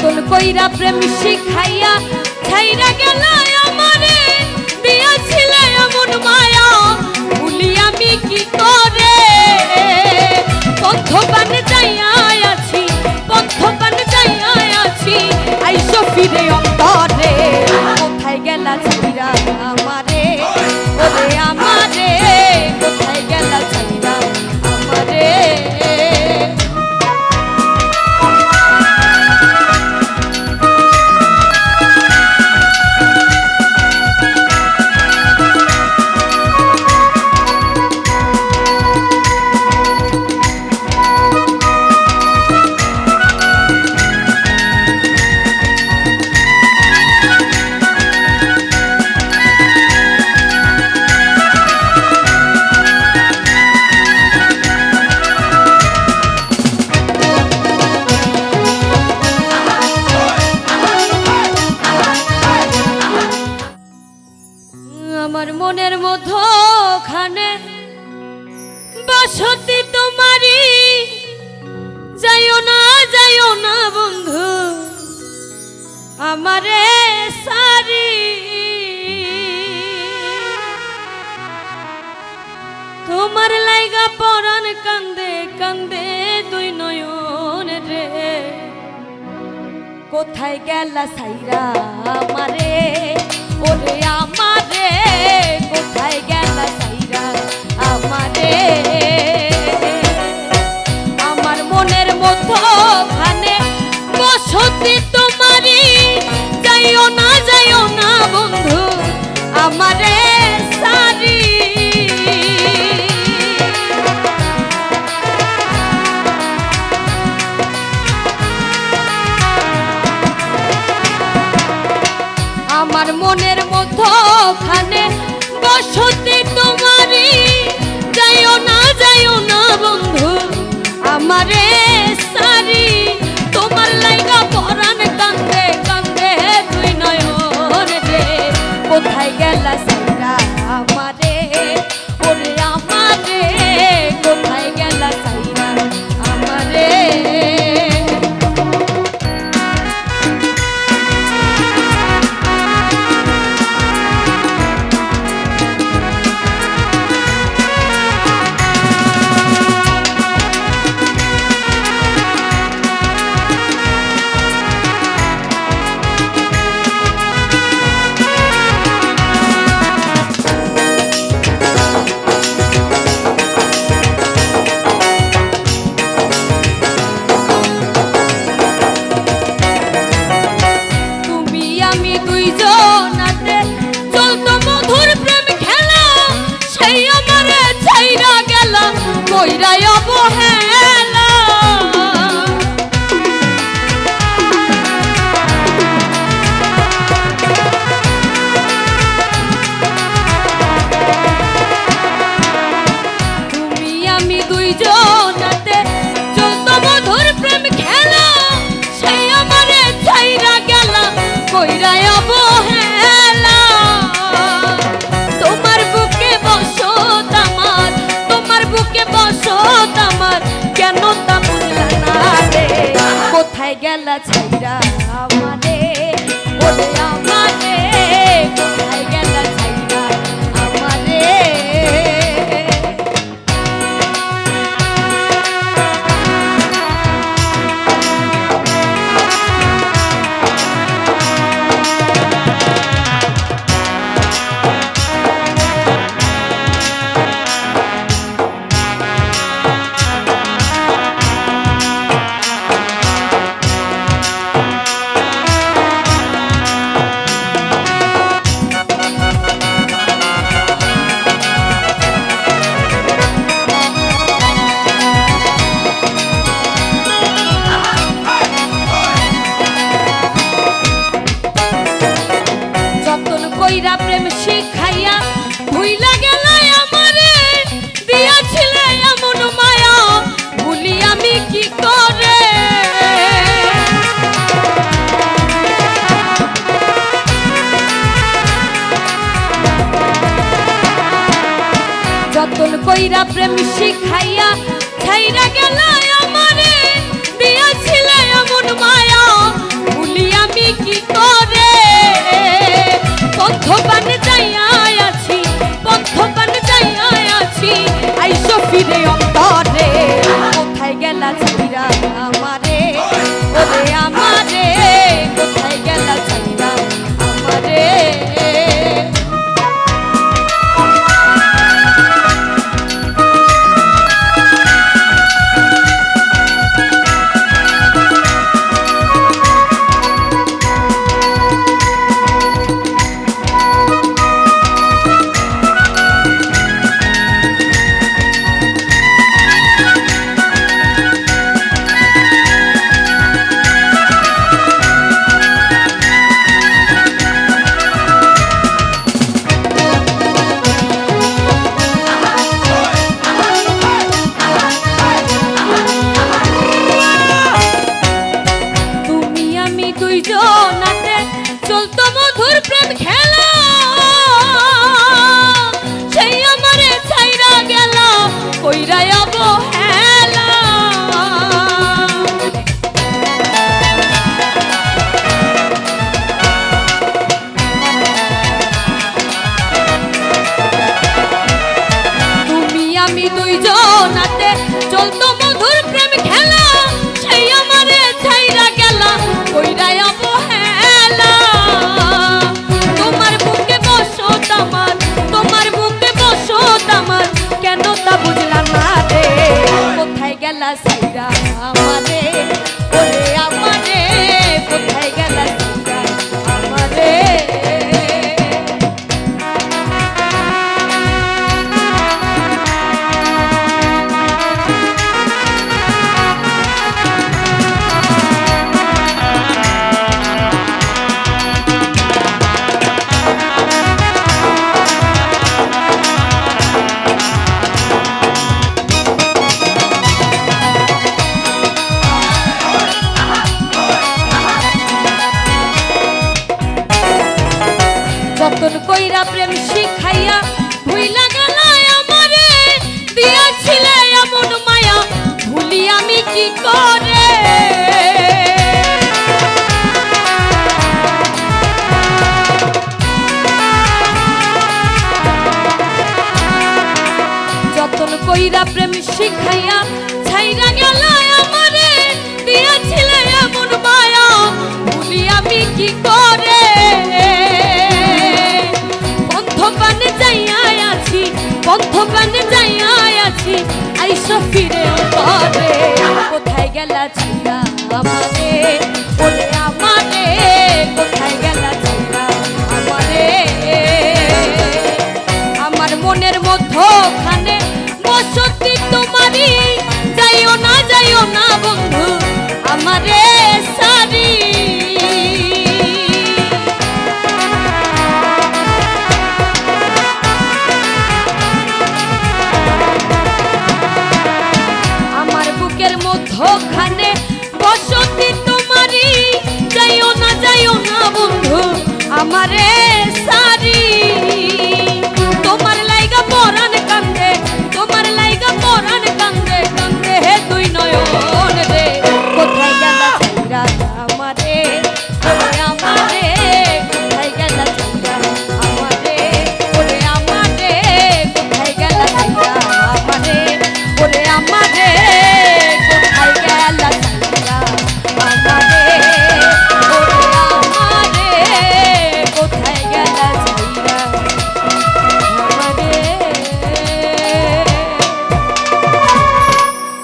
যতন কইরা প্রেম শিখাইয়া, ছাইরা গেল আমারে, দিয়াছিল এমন মায়া। ভুলি আমি কি করে? পথবান যাইয়া আছি, পথবান যাইয়া আছি, আইসো ফিরে বসতি তোমারি যাইও না যাইও না বন্ধু, আমারে সারি। তোমার লাইগা পরাণ কান্দে কান্দে দুই নয়ন রে। কোথায় গেলা সাইরা আমারে? ওরে আমারে, কোথায় গেলা আমারে মনের মতো খানে বসতি না, যাইও না আমারে মনের মধ্যখানে বসতি তোমারি যাইও না না বন্ধু আমারে সারি তোমার লাইগা পরাণ গেলা ছাইরা আমারে ওরে যতন কইরা প্রেম শিখাইয়া, ছাইরা গেল আমারে বিয়া এমন মায়া। ভুলি আমি কি করে? পথবান যাইয়া আছি, পথবান যাইয়া আছি। আইসো ফিরে চলতো মধুর প্রেম খেলা। সেই আমারে ছাইরা গেল কইরা অবহেলা। তুমি আমি দুইজনাতে চলতো শিখাইয়া ছাইরা গেল আমারে, দিয়াছিলে এমন মায়া ভুলি আমি কি করে? পন্থকানে যাইয়া আছি পন্থকানে যাইয়া আছি, আইসো ফিরে করে কোথায় গেলা ছাইরা আমারে